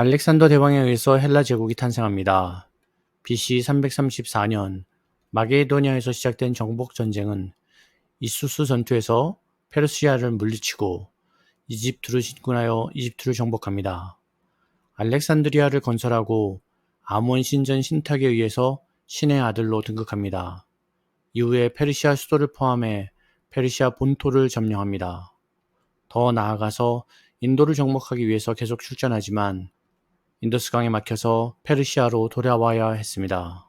알렉산더 대왕에 의해서 헬라 제국이 탄생합니다. BC 334년 마게도니아에서 시작된 정복 전쟁은 이수스 전투에서 페르시아를 물리치고 이집트로 진군하여 이집트를 정복합니다. 알렉산드리아를 건설하고 아몬 신전 신탁에 의해서 신의 아들로 등극합니다. 이후에 페르시아 수도를 포함해 페르시아 본토를 점령합니다. 더 나아가서 인도를 정복하기 위해서 계속 출전하지만 인더스강에 막혀서 페르시아로 돌아와야 했습니다.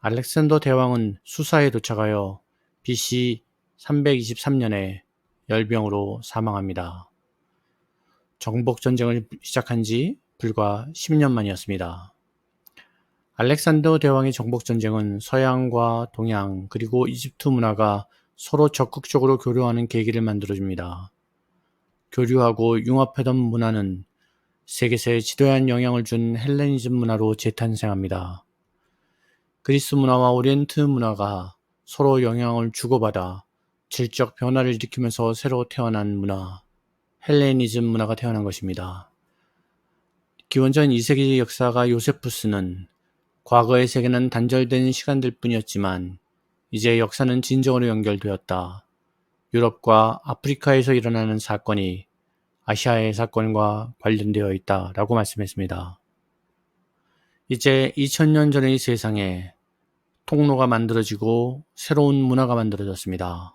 알렉산더 대왕은 수사에 도착하여 BC 323년에 열병으로 사망합니다. 정복 전쟁을 시작한 지 불과 10년 만이었습니다. 알렉산더 대왕의 정복 전쟁은 서양과 동양 그리고 이집트 문화가 서로 적극적으로 교류하는 계기를 만들어줍니다. 교류하고 융합하던 문화는 세계사에 지도한 영향을 준 헬레니즘 문화로 재탄생합니다. 그리스 문화와 오리엔트 문화가 서로 영향을 주고받아 질적 변화를 일으키면서 새로 태어난 문화, 헬레니즘 문화가 태어난 것입니다. 기원전 2세기 역사가 요세푸스는 과거의 세계는 단절된 시간들 뿐이었지만 이제 역사는 진정으로 연결되었다. 유럽과 아프리카에서 일어나는 사건이 아시아의 사건과 관련되어 있다. 라고 말씀했습니다. 이제 2000년 전의 세상에 통로가 만들어지고 새로운 문화가 만들어졌습니다.